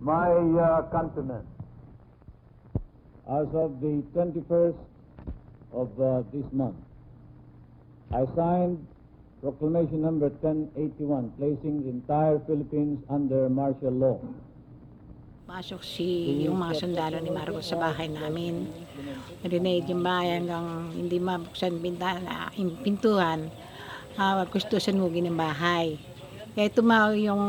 my uh, countrymen, as of the 21st of uh, this month, I signed Proclamation Number 1081, placing the entire Philippines under martial law. Pasok si yung mga sundalo ni Marcos sa bahay namin. Narinig yung bahay hanggang hindi mabuksan bintana, yung pintuan. Uh, gusto sunugin ng bahay. Kaya tumawag yung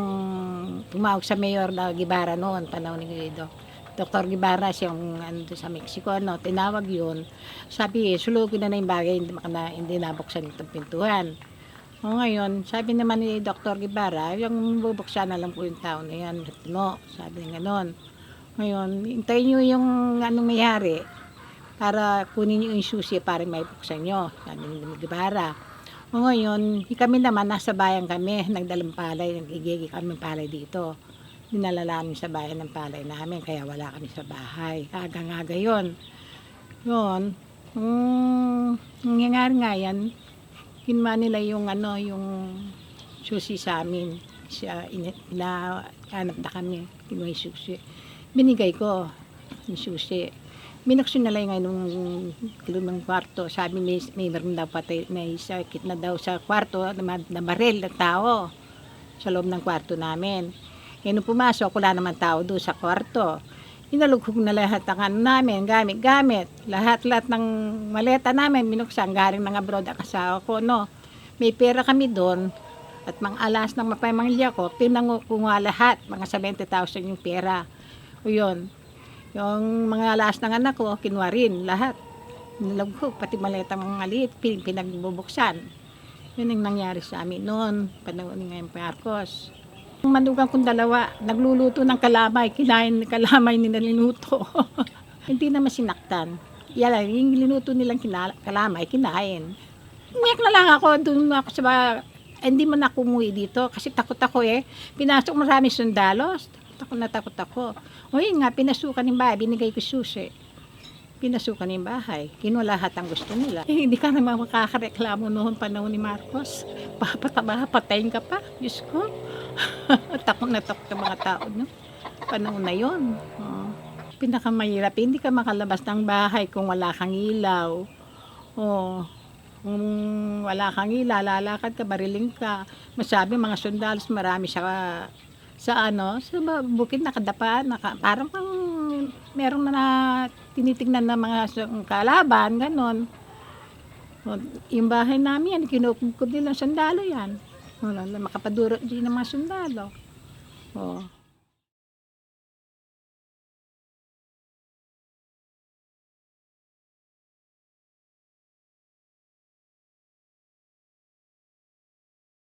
tumawag sa mayor na Gibara noon, panahon ni Doc. Dr. Gibara siyang ano, sa Mexico, ano, tinawag yun. Sabi, sulugin na na yung bagay, hindi, makana, hindi nabuksan itong pintuan. O ngayon, sabi naman ni Dr. Gibara, yung bubuksan na lang po yung tao na yan, no, sabi niya ganon. Ngayon, hintayin nyo yung anong mayari para kunin nyo yung susi para may buksan nyo, sabi ni Gibara. Ngayon, kami naman, nasa bayan kami, nagdalang palay, nagigigi kami palay dito. Dinala namin sa bayan ng palay namin, kaya wala kami sa bahay. Agang-aga yun. Yun, um, nangyayari nga yan, kinuha nila yung ano, yung susi sa amin. Siya, ina, hanap na kami, kinuha yung susi. Binigay ko yung susi. Binuksan na lang ngayon nung kilomang kwarto. Sabi may, may meron daw patay, may sakit na daw sa kwarto na, na tao sa loob ng kwarto namin. Kaya nung pumasok, wala naman tao doon sa kwarto. Inalughog na lahat ng ano namin, gamit-gamit. Lahat-lahat ng maleta namin, binuksan, galing ng abroad ang asawa ko, no. May pera kami doon, at mga alas ng mapamangilya ko, pinangukuha lahat, mga 70,000 yung pera. O yun, yung mga alas ng anak ko, kinuha rin, lahat. Nilaghog, pati maleta mga liit, pin- pinagbubuksan. Yun ang nangyari sa amin noon, panahon ni ngayon Marcos. Yung manugang kong dalawa, nagluluto ng kalamay, kinain kalamay nila linuto. Hindi naman sinaktan. Yan, yung linuto nilang kina- kalamay, kinain. Umiyak na lang ako, doon ako sa hindi man ako umuwi dito kasi takot ako eh. Pinasok marami sundalos. Takot na takot ako. O yun nga, pinasukan ng bahay, binigay ko susi. Pinasukan yung bahay. Kinuha lahat ang gusto nila. Eh, hindi ka naman makakareklamo noon panahon ni Marcos. Papataba, patayin ka pa. Diyos ko. takot na takot ang mga tao. No? Panahon na yun. Oh. Pinakamahirap, hindi ka makalabas ng bahay kung wala kang ilaw. Oh, kung wala kang lalakad ka, bariling ka. Masabi mga sundalos, marami sa sa ano, sa bukid nakadapa, naka, parang kang meron na, na tinitingnan ng mga kalaban, ganon. O, Yung bahay namin yan, kinukugkod nilang sundalo yan. Wala, makapaduro din ng mga sundalo. Oh.